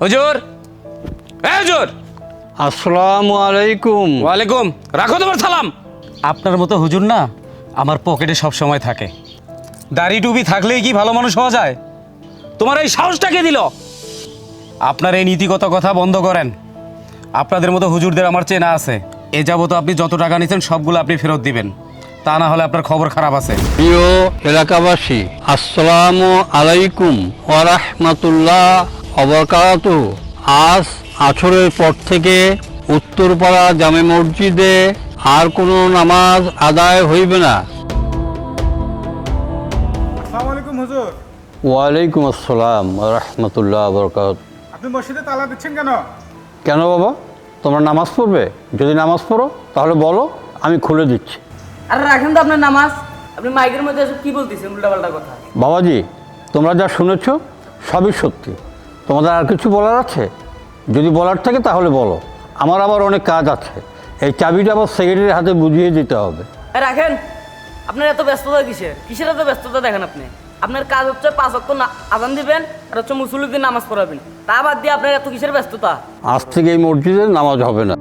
হুজুর। এ হুজুর। আসসালামু আলাইকুম। ওয়ালাইকুম। রাখো তোমার সালাম। আপনার মতো হুজুর না আমার পকেটে সব সময় থাকে। দাড়ি টুপি থাকলেই কি ভালো মানুষ হওয়া যায়? তোমার এই সাহসটা কে দিল? আপনার এই নীতিগত কথা বন্ধ করেন। আপনাদের মতো হুজুরদের আমার চেনা আছে। এ যাবত আপনি যত টাকা নিচ্ছেন সবগুলো আপনি ফেরত দিবেন। তা না হলে আপনার খবর খারাপ আছে। প্রিয় এলাকাবাসী আসসালামু আলাইকুম ওয়ারাহমাতুল্লাহ অবরকাত আজ আছরের পর থেকে উত্তরপাড়া জামে মসজিদে আর কোনো নামাজ আদায় হইবে না। আসসালামু আলাইকুম হুজুর। ওয়ালাইকুম আসসালাম রহমতুল্লাহ বরকাত আপনি মসজিদে তালা দিচ্ছেন কেন? কেন বাবা? তোমরা নামাজ পড়বে? যদি নামাজ পড়ো তাহলে বলো আমি খুলে দিচ্ছি। আরে রাখেন তো আপনার নামাজ। আপনি মাইকের মধ্যে এসব কি বলতেছেন উল্টাপাল্টা কথা? বাবাজি তোমরা যা শুনেছ সবই সত্যি। তোমাদের আর কিছু বলার আছে? যদি বলার থাকে তাহলে বলো। আমার আবার অনেক কাজ আছে। এই চাবিটা আবার সেক্রেটারির হাতে বুঝিয়ে দিতে হবে। রাখেন আপনার এত ব্যস্ততা কিসের? কিসের এত ব্যস্ততা দেখেন আপনি? আপনার কাজ হচ্ছে পাঁচ অক্ষ আজান দিবেন আর হচ্ছে মুসলিমদের নামাজ পড়াবেন। তা বাদ দিয়ে আপনার এত কিসের ব্যস্ততা? আজ থেকে এই মসজিদে নামাজ হবে না।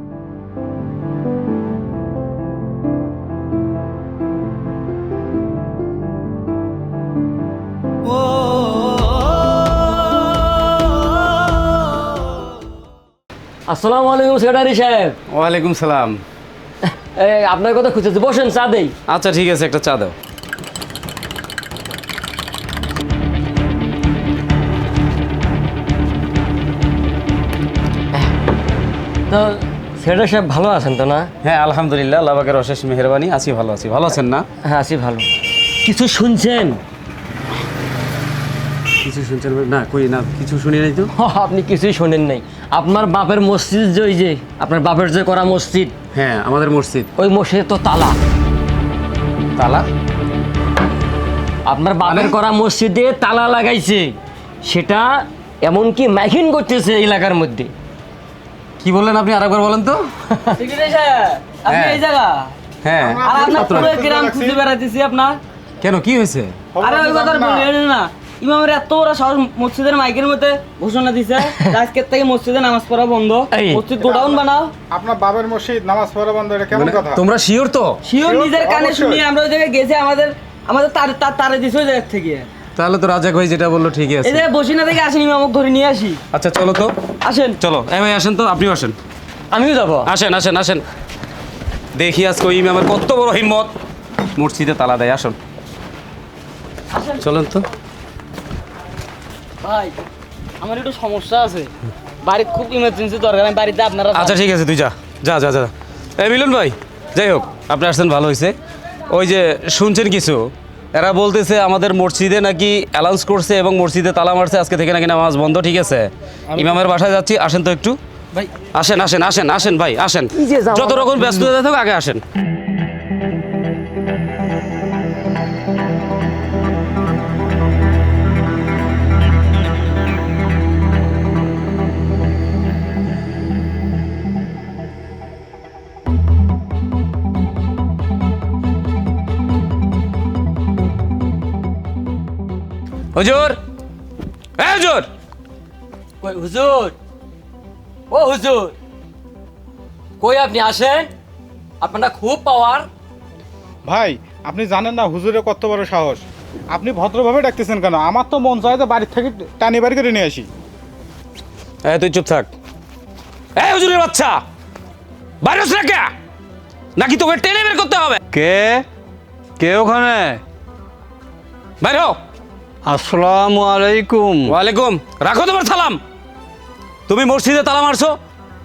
আসসালামু আলাইকুম সেক্রেটারি সাহেব। ওয়ালাইকুম সালাম। এই আপনার কথা খুঁজেছি বসেন চা দেই। আচ্ছা ঠিক আছে একটা চা দাও। তো সেক্রেটারি সাহেব ভালো আছেন তো না? হ্যাঁ আলহামদুলিল্লাহ আল্লাহ পাকের অশেষ মেহরবানি। আছি ভালো আছি। ভালো আছেন না? হ্যাঁ আছি ভালো। কিছু শুনছেন? কিছু শুনছেন না কই না কিছু শুনি নাই তো? আপনি কিছুই শোনেন নাই। আপনার বাপের মসজিদ যে ওই যে আপনার বাপের যে করা মসজিদ হ্যাঁ আমাদের মসজিদ। ওই মসজিদে তো তালা। তালা? আপনার বাপের করা মসজিদে তালা লাগাইছে। সেটা এমনকি মাইকিং করতেছে এলাকার মধ্যে। কি বললেন আপনি আরেকবার বলেন তো? আপনি হ্যাঁ। এই জায়গা? হ্যাঁ। আর আপনার পুরো গ্রাম খুঁজে বেড়াইতেছি আপনার। কেন কি হয়েছে? আরে ওই কথা বললেন না। ইমামের এত বড় মসজিদের মাইকের মধ্যে ঘোষণা দিছে যে আজকের থেকে মসজিদে নামাজ পড়া বন্ধ। মসজিদ গোডাউন বানাও। আপনার বাবার মসজিদ নামাজ পড়া বন্ধ এটা কেমন মানে কথা? তোমরা শিওর তো? শিওর নিজের কানে শুনি আমরা ওই জায়গায় গেছি আমাদের আমাদের তার তার তারে দিছে ওই জায়গা থেকে। তাহলে তো রাজাক ভাই যেটা বলল ঠিকই এই আছে জায়গায় বসিনা থেকে আসেন ইমামক ধরে নিয়ে আসি। আচ্ছা চলো তো। আসেন। চলো। এই ভাই আসেন তো আপনিও আসেন। আমিও যাব। আসেন আসেন আসেন। দেখি আজকে ওই ইমামের কত বড় হিম্মত। মসজিদে তালা দেয় আসুন। আসেন। চলেন তো। ভাই আমার একটু সমস্যা আছে। বাড়িতে খুব ইমার্জেন্সি দরকার আমি বাড়িতে আপনারা। আচ্ছা ঠিক আছে তুই যা। যা যা যা। এই মিলন ভাই যাই হোক আপনি আসছেন ভালো হয়েছে। ওই যে শুনছেন কিছু? এরা বলতেছে আমাদের মসজিদে নাকি অ্যালাউন্স করছে এবং মসজিদে তালা মারছে আজকে থেকে নাকি নামাজ বন্ধ ঠিক আছে? ইমামের বাসায় যাচ্ছি আসেন তো একটু। ভাই। আসেন আসেন আসেন আসেন ভাই আসেন। যত রকম ব্যস্ততা থাকুক আগে আসেন। হুজুর। এ হুজুর। কই হুজুর? ও হুজুর। কই আপনি আসেন? আপনারা খুব পাওয়ার। ভাই আপনি জানেন না হুজুরের কত বড় সাহস। আপনি ভদ্রভাবে ডাকতেছেন কেন? আমার তো মন চায় যে বাড়ির থেকে টানি বাড়ি করে নিয়ে আসি। এই তুই চুপ থাক। এই হুজুরের বাচ্চা! বাইরে হচ্ছে না কে? নাকি তোকে টেনে বের করতে হবে? কে? কে ওখানে? বাইরে হও। আসসালামু আলাইকুম। ওয়ালাইকুম। রাখো তোমার সালাম। তুমি মসজিদে তালা মারছো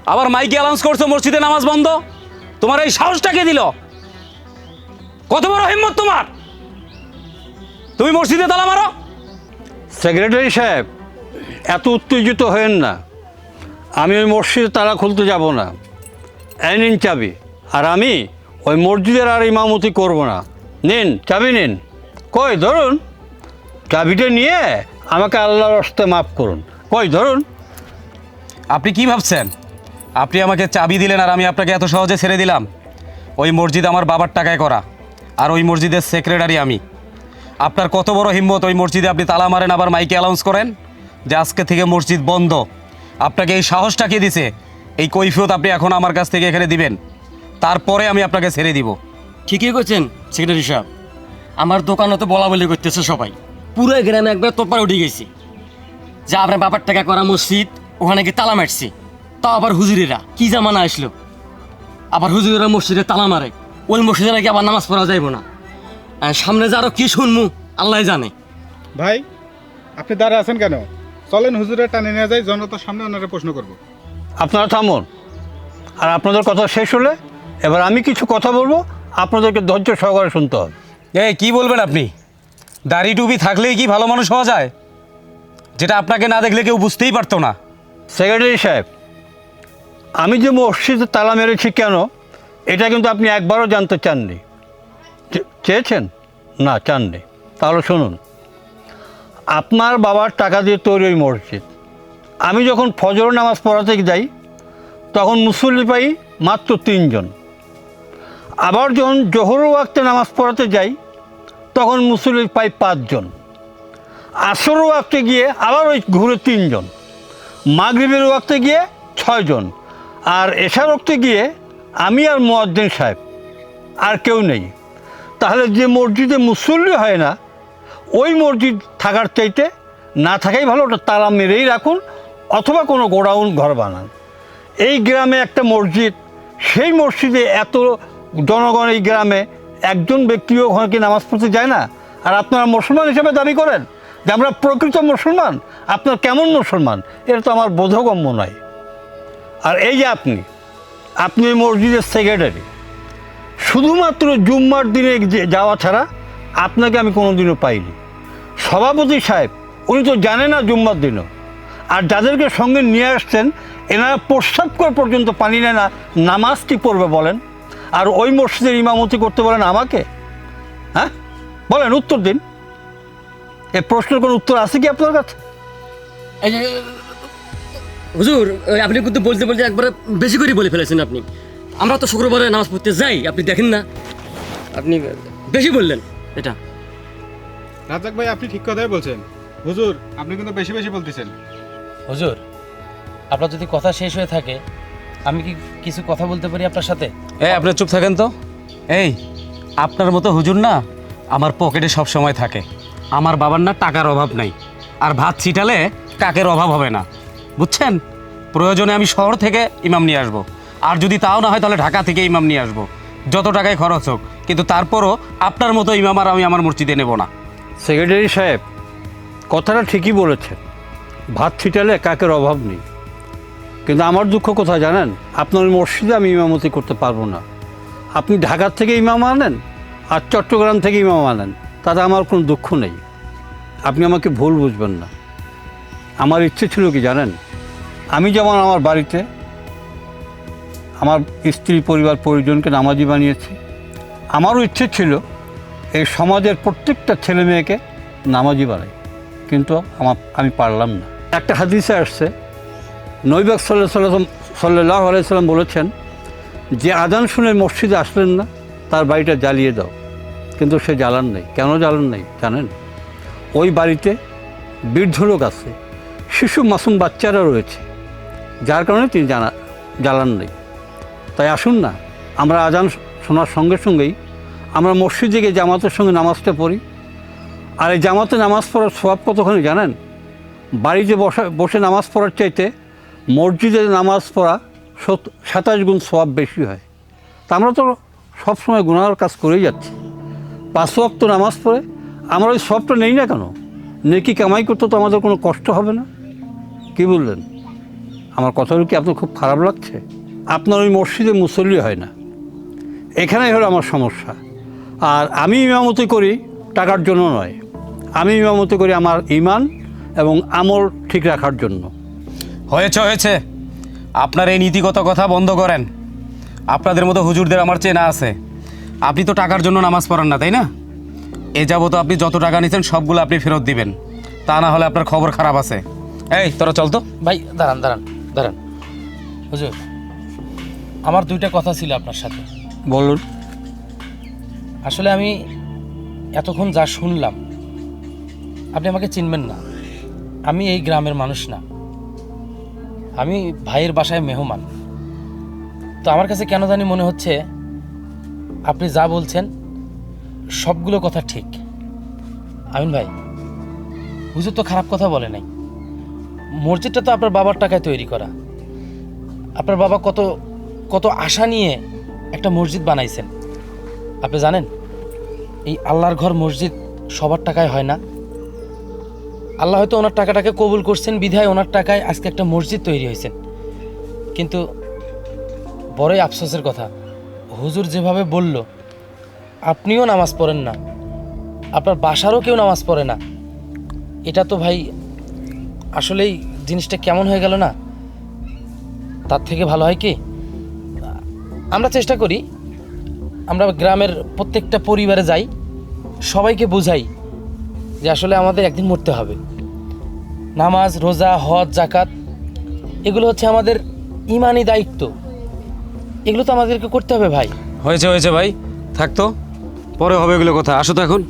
আবার মাইকে অ্যালাউন্স করছ মসজিদে নামাজ বন্ধ। তোমার এই সাহসটা কে দিল? কত বড় হিম্মত তোমার? তুমি মসজিদে তালা মারো? সেক্রেটারি সাহেব এত উত্তেজিত হয়েন না। আমি ওই মসজিদে তালা খুলতে যাব না। নিন চাবি। আর আমি ওই মসজিদের আর ইমামতি করব না। নিন চাবি নিন। কই ধরুন। চাবিটা নিয়ে আমাকে আল্লাহর হস্তে মাফ করুন। কই ধরুন। আপনি কি ভাবছেন? আপনি আমাকে চাবি দিলেন আর আমি আপনাকে এত সহজে ছেড়ে দিলাম। ওই মসজিদ আমার বাবার টাকায় করা আর ওই মসজিদের সেক্রেটারি আমি। আপনার কত বড় হিম্মত ওই মসজিদে আপনি তালা মারেন আবার মাইকে অ্যালাউন্স করেন? যে আজকে থেকে মসজিদ বন্ধ। আপনাকে এই সাহসটা কে দিছে? এই কৈফিয়ত আপনি এখন আমার কাছ থেকে এখানে দিবেন। তারপরে আমি আপনাকে ছেড়ে দিব। ঠিকই করছেন সেক্রেটারি সাহেব। আমার দোকানও তো বলা বলি করতেছে সবাই। পুরো গ্রামে একবার তোপার উঠে গেছি। যা আপনার বাবার টাকা করা মসজিদ ওখানে গিয়ে তালা মারছি। তাও আবার হুজুরেরা কি জামানা আসলো? আবার হুজুরেরা মসজিদে তালা মারে। ওই মসজিদে নাকি আবার নামাজ পড়া যাইব না। আর সামনে যে আরও কি শুনমু আল্লাহ জানে। ভাই আপনি দাঁড়া আছেন কেন? চলেন হুজুরে টানে নিয়ে যাই জনতার সামনে ওনারা প্রশ্ন করব। আপনারা থামুন। আর আপনাদের কথা শেষ হলে এবার আমি কিছু কথা বলব আপনাদেরকে ধৈর্য সহকারে শুনতে হবে। এই কি বলবেন আপনি? দাড়ি টুপি থাকলেই কি ভালো মানুষ হওয়া যায়? যেটা আপনাকে না দেখলে কেউ বুঝতেই পারতো না। সেক্রেটারি সাহেব, আমি যে মসজিদে তালা মেরেছি কেন, এটা কিন্তু আপনি একবারও জানতে চাননি। চেয়েছেন? না, চাননি। তাহলে শুনুন, আপনার বাবার টাকা দিয়ে তৈরি ওই মসজিদ। আমি যখন ফজর নামাজ পড়াতে যাই, তখন মুসল্লি পাই মাত্র তিনজন। আবার যখন জোহর ওয়াক্তে নামাজ পড়াতে যাই তখন মুসল্লি পাই পাঁচজন। আসর ওয়াক্তে গিয়ে আবার ওই ঘুরে তিনজন। মাগরিবের ওয়াক্তে গিয়ে ছয়জন। আর এশার ওয়াক্তে গিয়ে আমি আর মোয়াজ্জেন সাহেব, আর কেউ নেই। তাহলে যে মসজিদে মুসল্লি হয় না, ওই মসজিদ থাকার চাইতে না থাকাই ভালো, ওটা তালা মেরেই রাখুন, অথবা কোনো গোডাউন ঘর বানান। এই গ্রামে একটা মসজিদ, সেই মসজিদে এত জনগণ এই গ্রামে একজন ব্যক্তিও ওখানে কি নামাজ পড়তে যায় না? আর আপনারা মুসলমান হিসেবে দাবি করেন যে আমরা প্রকৃত মুসলমান। আপনার কেমন মুসলমান? এটা তো আমার বোধগম্য নয়। আর এই যে আপনি আপনি মসজিদের সেক্রেটারি শুধুমাত্র জুম্মার দিনে যাওয়া ছাড়া আপনাকে আমি কোনোদিনও পাইনি। সভাপতি সাহেব, উনি তো জানেন না জুম্মার দিনও। আর যাদেরকে সঙ্গে নিয়ে আসছেন, এনারা প্রস্রাব করা পর্যন্ত পানি নেয় না নামাজটি পড়বে বলেন? আর ওই মসজিদের ইমামতি করতে বলেন আমাকে? হ্যাঁ? বলেন উত্তর দিন। এ প্রশ্নের কোনো উত্তর আছে কি আপনার কাছে? এই যে হুজুর আপনি কিন্তু বলতে বলতে একবারে বেশি করে বলে ফেলেছেন আপনি। আমরা তো শুক্রবারে নামাজ পড়তে যাই আপনি দেখেন না। আপনি বেশি বললেন এটা। রাজাক ভাই আপনি ঠিক কথাই বলছেন। হুজুর আপনি কিন্তু বেশি বেশি বলতেছেন। হুজুর আপনার যদি কথা শেষ হয়ে থাকে আমি কি কিছু কথা বলতে পারি আপনার সাথে? এই আপনি চুপ থাকেন তো। এই আপনার মতো হুজুর না আমার পকেটে সব সময় থাকে। আমার বাবার না টাকার অভাব নাই। আর ভাত ছিটালে কাকের অভাব হবে না। বুঝছেন? প্রয়োজনে আমি শহর থেকে ইমাম নিয়ে আসব। আর যদি তাও না হয় তাহলে ঢাকা থেকে ইমাম নিয়ে আসব। যত টাকায় খরচ হোক। কিন্তু তারপরও আপনার মতো ইমাম আর আমি আমার মসজিদে নেব না। সেক্রেটারি সাহেব কথাটা ঠিকই বলেছেন। ভাত ছিটালে কাকের অভাব নেই। কিন্তু আমার দুঃখ কোথায় জানেন? আপনার মসজিদে আমি ইমামতি করতে পারব না। আপনি ঢাকার থেকে ইমাম আনেন আর চট্টগ্রাম থেকে ইমাম আনেন, তাতে আমার কোনো দুঃখ নেই। আপনি আমাকে ভুল বুঝবেন না। আমার ইচ্ছে ছিল কি জানেন? আমি যেমন আমার বাড়িতে আমার স্ত্রী, পরিবার, পরিজনকে নামাজি বানিয়েছি, আমারও ইচ্ছে ছিল এই সমাজের প্রত্যেকটা ছেলে মেয়েকে নামাজি বানাই, কিন্তু আমার, আমি পারলাম না। একটা হাদিসে আসছে নৈবাক সাল্লাহ সাল্লাম সাল্লাহ আলাইসাল্লাম বলেছেন যে আদান শুনে মসজিদে আসলেন না, তার বাড়িটা জ্বালিয়ে দাও। কিন্তু সে জ্বালান নেই। কেন জ্বালান নেই? জানেন? ওই বাড়িতে বৃদ্ধ লোক আছে, শিশু মাসুম বাচ্চারা রয়েছে, যার কারণে তিনি জানা জ্বালান নেই। তাই আসুন না, আমরা আজান শোনার সঙ্গে সঙ্গেই আমরা মসজিদে গিয়ে জামাতের সঙ্গে নামাজটা পড়ি। আর এই জামাতে নামাজ পড়ার সব কতখানি জানেন? বাড়িতে বসে বসে নামাজ পড়ার চাইতে মসজিদে নামাজ পড়া সত সাতাশ গুণ সব বেশি হয়। তা আমরা তো সবসময় গুণার কাজ করেই যাচ্ছি। পাঁচ ওয়াক্ত নামাজ পড়ে আমরা ওই সবটা নেই না কেন? নেকি কামাই করতে তো আমাদের কোনো কষ্ট হবে না। কি বললেন? আমার কথাগুলো কি আপনার খুব খারাপ লাগছে? আপনার ওই মসজিদে মুসল্লি হয় না। এখানেই হলো আমার সমস্যা। আর আমি ইমামতি করি টাকার জন্য নয়। আমি ইমামতি করি আমার ইমান এবং আমল ঠিক রাখার জন্য। হয়েছে হয়েছে। আপনার এই নীতিগত কথা বন্ধ করেন। আপনাদের মতো হুজুরদের আমার চেনা আছে। আপনি তো টাকার জন্য নামাজ পড়ান না তাই না? এ যাবত আপনি যত টাকা নিচ্ছেন সবগুলো আপনি ফেরত দিবেন। তা না হলে আপনার খবর খারাপ আছে। এই তোরা চল তো। ভাই দাঁড়ান দাঁড়ান দাঁড়ান। হুজুর আমার দুইটা কথা ছিল আপনার সাথে। বলুন। আসলে আমি এতক্ষণ যা শুনলাম আপনি আমাকে চিনবেন না। আমি এই গ্রামের মানুষ না। আমি ভাইয়ের বাসায় মেহমান। তো আমার কাছে কেন জানি মনে হচ্ছে আপনি যা বলছেন, সবগুলো কথা ঠিক। আমিন ভাই হুজুর তো খারাপ কথা বলে নাই। মসজিদটা তো আপনার বাবার টাকায় তৈরি করা। আপনার বাবা কত কত আশা নিয়ে একটা মসজিদ বানাইছেন। আপনি জানেন, এই আল্লাহর ঘর মসজিদ সবার টাকায় হয় না। আল্লাহ হয়তো ওনার টাকাটাকে কবুল করছেন, বিধায় ওনার টাকায় আজকে একটা মসজিদ তৈরি হয়েছে। কিন্তু বড়ই আফসোসের কথা, হুজুর যেভাবে বলল, আপনিও নামাজ পড়েন না, আপনার বাসারও কেউ নামাজ পড়ে না। এটা তো ভাই, আসলেই জিনিসটা কেমন হয়ে গেল না? তার থেকে ভালো হয় কি? আমরা চেষ্টা করি, আমরা গ্রামের প্রত্যেকটা পরিবারে যাই, সবাইকে বোঝাই যে আসলে আমাদের একদিন মরতে হবে। নামাজ, রোজা, হজ জাকাত এগুলো হচ্ছে আমাদের ইমানি দায়িত্ব। এগুলো তো আমাদেরকে করতে হবে ভাই। হয়েছে হয়েছে ভাই। থাকতো পরে হবে এগুলো কথা। আসো তো এখন।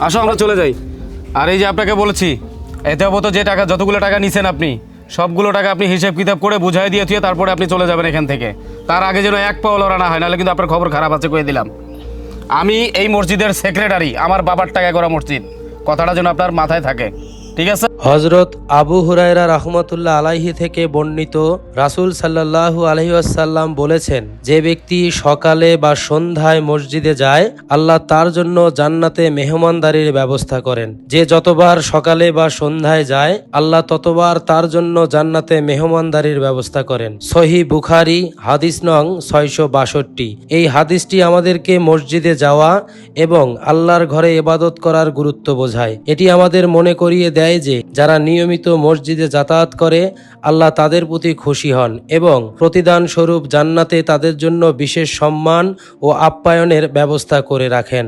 আসো, আমরা চলে যাই। আর এই যে আপনাকে বলেছি, এতে অবত যে টাকা, যতগুলো টাকা নিছেন আপনি, সবগুলো টাকা আপনি হিসেব কিতাব করে বুঝাই দিয়ে থুয়ে তারপরে আপনি চলে যাবেন এখান থেকে। তার আগে যেন এক পাও লড়া না হয়, নাহলে কিন্তু আপনার খবর খারাপ আছে কয়ে দিলাম। আমি এই মসজিদের সেক্রেটারি আমার বাবার টাকায় করা মসজিদ। কথাটা যেন আপনার মাথায় থাকে। ঠিক আছে? হজরত আবু হুরায়রা রহমতুল্লাহ আলাইহি থেকে বর্ণিত রাসূল সাল্লাল্লাহু আলাইহি ওয়াসাল্লাম বলেছেন, যে ব্যক্তি সকালে বা সন্ধ্যায় মসজিদে যায়, আল্লাহ তার জন্য জান্নাতে মেহমানদারির ব্যবস্থা করেন। যে যতবার সকালে বা সন্ধ্যায় যায়, আল্লাহ ততবার তার জন্য জান্নাতে মেহমানদারির ব্যবস্থা করেন। সহি বুখারি, হাদিস নং ছয়শো বাষট্টি। এই হাদিসটি আমাদেরকে মসজিদে যাওয়া এবং আল্লাহর ঘরে ইবাদত করার গুরুত্ব বোঝায়। এটি আমাদের মনে করিয়ে দেয় যে, যারা নিয়মিত মসজিদে যাতায়াত করে, আল্লাহ তাদের প্রতি খুশি হন এবং প্রতিদান স্বরূপ জান্নাতে তাদের জন্য বিশেষ সম্মান ও আপ্যায়নের ব্যবস্থা করে রাখেন।